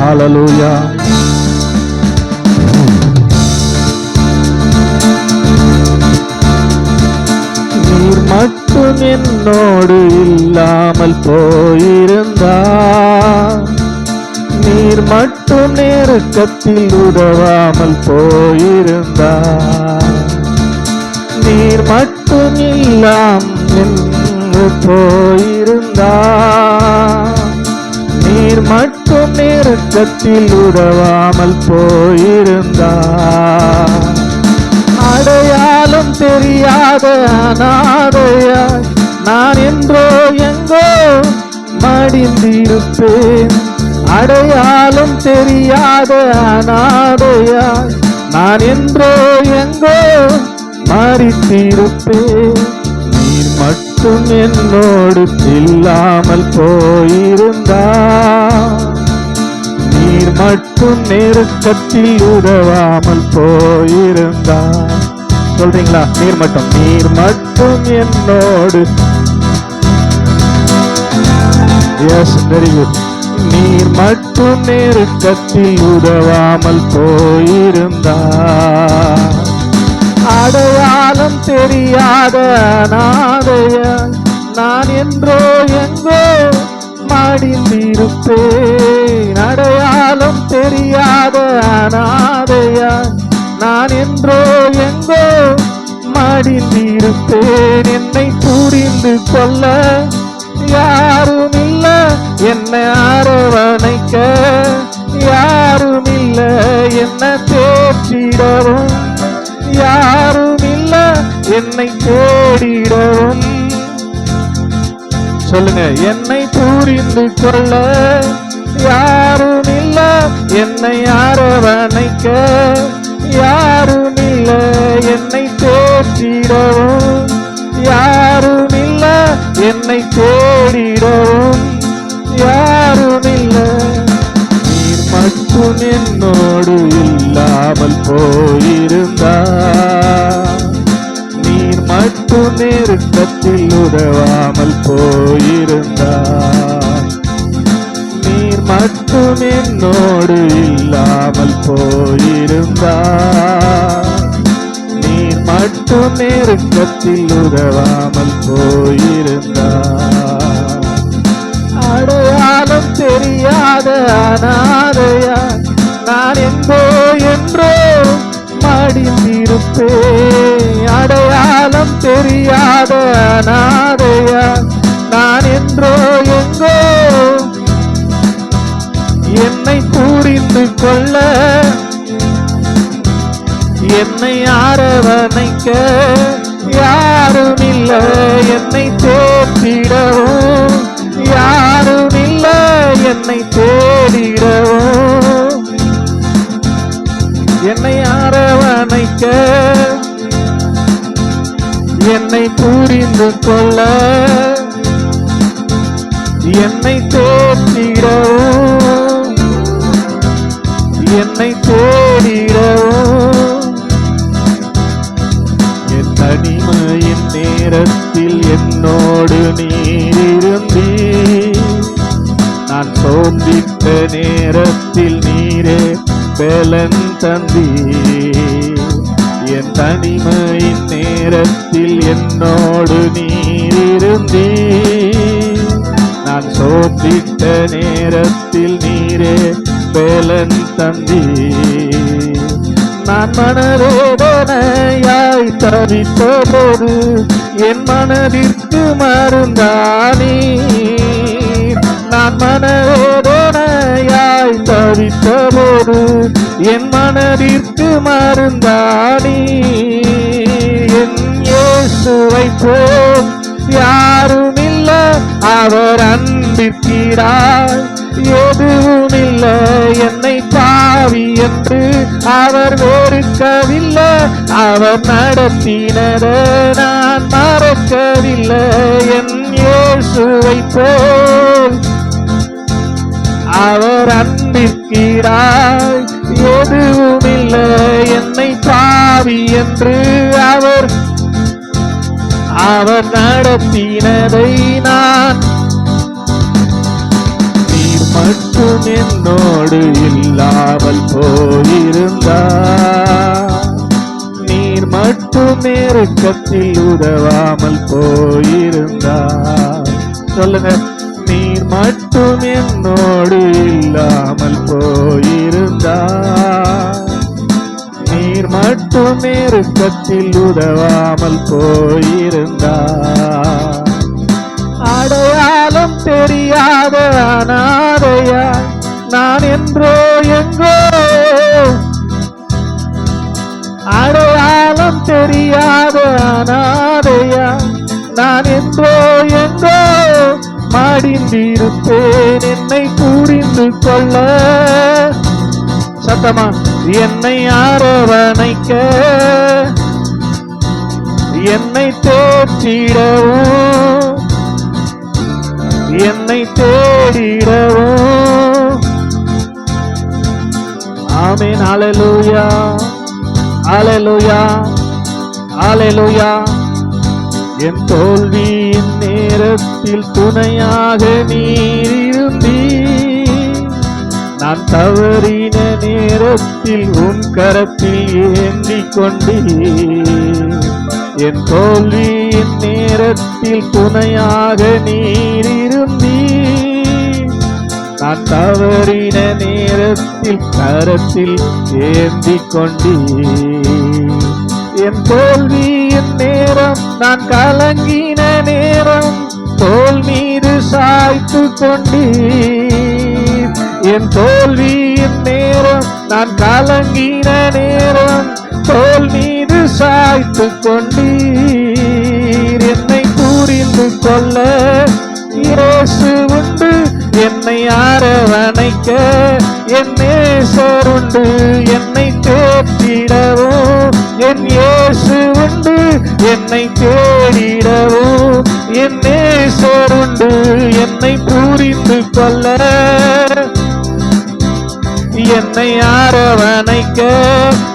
ஹalleluya நீர் மட்டும் என்னோடு இல்லாமல் போயிருந்தா. நீர் மட்டும் நெருக்கத்தில் உதவாமல் போயிருந்தா. நீர் மட்டும் இல்லாம் என்று போயிருந்தா. நீர் மட்டும் நெருக்கத்தில் உதவாமல் போயிருந்தா அடையாளம் தெரியாத அனாதையாய் நான் என்றோ எங்கோ மடிந்திருப்பேன். அடையாளம் தெரியாத அனாதையாய் நான் என்றோ எங்கோ மறித்திருப்பேன் நீர் மட்டும் என்னோடு இல்லாமல் போயிருந்தா மட்டும் நெருக்கத்தில் உதவாமல் போயிருந்தா சொல்றீங்களா? நீர் மட்டும். நீர் மட்டும் என்னோடு. எஸ் வெரி குட் நீர் மட்டும் நெருக்கத்தில் உதவாமல் போயிருந்தா அடையாளம் தெரியாத நாதைய நான் என்றோ எங்கோ மடிந்திருப்பேன். மடிந்திருப்பேன் என்னை புரிந்து கொள்ள யாரும் இல்ல. என்னை அரவணைக்க யாரும் இல்ல. என்ன தேற்றிடவும் யாரும் இல்ல. என்னை தேடிடவும். சொல்லுங்க என்னை புரிந்து கொள்ள யாரும் இல்ல. என்னை அரவணைக்க யாரும் இல்ல. என்னை தேற்றிடவும் யாரும் இல்ல என்னை தேடிடவும் யாரும் இல்ல நீர் மட்டும் என்னோடு இல்லாமல் போயிருந்தா நீர் மட்டும் நெருக்கத்தில் உதவாமல் போயிருந்தா. நீர் மட்டும் என்னோடு இல்லாமல் போயிருந்தா. மட்டும் நெருக்கத்தில் உதவாமல் போயிருந்தா அடையாளம் தெரியாத அனாதையா நான் எங்கோ என்றோ மடிந்திருப்பேன். அடையாளம் தெரியாத அனாதையா நான் என்றோ எங்கோ என்னை புரிந்து கொள்ள என்னை என்னை தேற்றிடவும் யாரும் இல்ல என்னை தேடிடவும். என்னை அரவணைக்க என்னை புரிந்து கொள்ள என்னை தேற்றிடவும். நேரத்தில் நீரே பலன் தந்தி என் தனிமையின் நேரத்தில் என்னோடு நீரிருந்தீ நான் சோப்பிட்ட நேரத்தில் நீரே பலன் தந்தி நான் மனவேதனையாய் தவித்த போது என் மனதிற்கு மருந்தானி நான் மனவேதனையாய் தவித்த போது என் மனதிற்கு மருந்தானி என் இயேசுவை போல் யாரும் இல்ல அவர் அன்பிற்கிறார் எதுவும் இல்ல என்னை பாவி என்று அவர் வெறுக்கவில்லை. அவர் நடத்தினத நான் மறக்கவில்லை. என் இயேசுவை போல் அவர் அன்பிற்கு இருக்கிறாய் எதுவும் இல்லை என்னை பாவி என்று அவர் அவர் நடத்தினதை நான் நீர் மட்டும் மட்டும் என்னோடு இல்லாமல் போயிருந்தார். நீர் மட்டும் நெருக்கத்தில் உதவாமல் போயிருந்தார். சொல்லுங்க. நீர் மட்டும் என்னோடு இல்லாமல் போயிருந்தா? நீர் மட்டும் நெருக்கத்தில் உதவாமல் போயிருந்தா? அடையாளம் தெரியாத அனாதையா? நான் என்றோ எங்கோ? அடையாளம் தெரியாத அனாதையா? நான் என்றோ மடிந்திருப்பேன் என்னை புரிந்து கொள்ள. சத்தமா? என்னை அரவணைக்க. என்னை தேற்றிடவும். என்னை தேடிடவும். ஆமேன். அலலுயா அலலுயா அலலுயா என் தோல்வியின் நேரத்தில் துணையாக நீர் இருந்தீர் நான் தவறின நேரத்தில் உன் கரத்தில் ஏந்தி கொண்டீர் என் தோல்வியின் நேரத்தில் துணையாக நீர் இருந்தீர் நான் தவறின நேரத்தில் கரத்தில் ஏந்தி கொண்டீ என் தோல்வியின் நேரம் நான் கலங்கின நேரம் தோல் மீது சாய்த்து கொண்டீர். என் தோல்வியின் நேரம் நான் கலங்கின நேரம் தோல் மீது சாய்த்து கொண்டீர். என்னை புரிந்து கொள்ள இயேசு உண்டு என்னை அரவணைக்க என் நேசருண்டு என்னை தேற்றிடவும் என் இயேசு உண்டு என்னை தேடிடவும். என் நேசர் உண்டு என்னை புரிந்து கொள்ள. என்னை அரவணைக்க.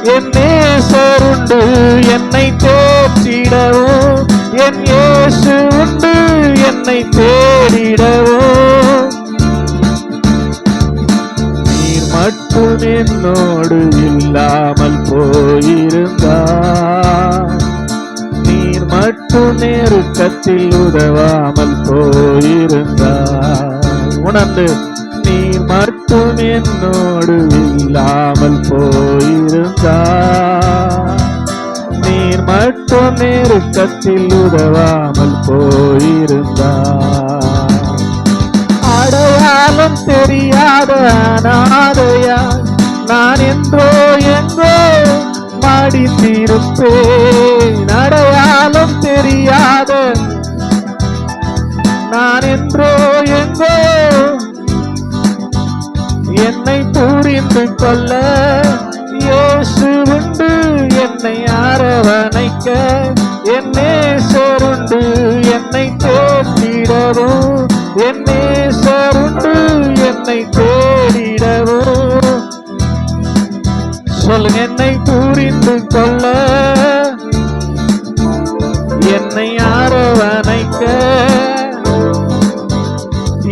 என் நேசர் உண்டு என்னை தேற்றிடவும். என் இயேசு உண்டு என்னை தேடிடவும். நீர் மட்டும் என்னோடு இல்லாம போயிருந்தார். நீர் மட்டும் நெருக்கத்தில் உதவாமல் போயிருந்தார். உணர்ந்து நீர் மட்டும் என்னோடு இல்லாமல் போயிருந்தார். நீர் மட்டும் நெருக்கத்தில் உதவாமல் போயிருந்தார். அடையாளம் தெரியாத அனாதையா நான் என்றோ பாடி மடித்திருப்பேன் அடையாளம் தெரியாத நான் என்றோ எங்கோ? என்னை புரிந்து கொள்ள இயேசு உண்டு. என்னை அரவணைக்க என்னே சொருண்டு. என்னை தேடிடவும் என்னே சொருண்டு. என்னை தேடிடவும் சொல்லுங்க என்னை கண்டு கொள்ள. என்னை யாரோ அணைக்க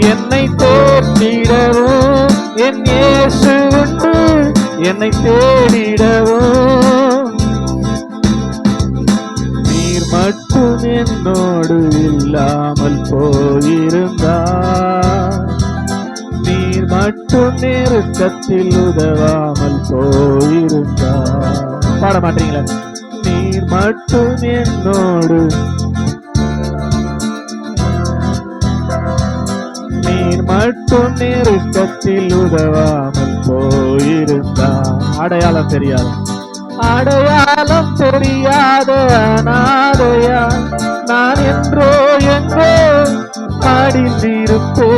என்னை தேடிடவும் என் இயேசு உண்டு. என்னை தேடிடவும். நீர் மட்டும் என்னோடு இல்லாமல் போயிருந்தார் நீர் மட்டும் நெருக்கத்தில் உதவாமல் போயிருந்தார் பாட மாட்டீங்களா? நீர் மட்டும் என்னோடு. நீர் மட்டும் நெருக்கத்தில் உதவாமல் போயிருந்தார் அடையாளம் தெரியாது. அடையாளம் தெரியாத அனாதையா? நான் என்றோ எங்கோ அடிந்திருப்பேன்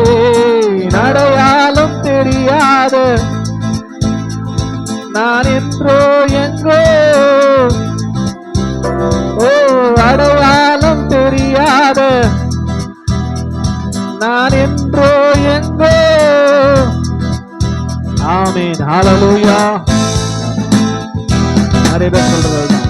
ஆமீன் ஹalleluya நிறைய பேர் சொல்றது அதுதான்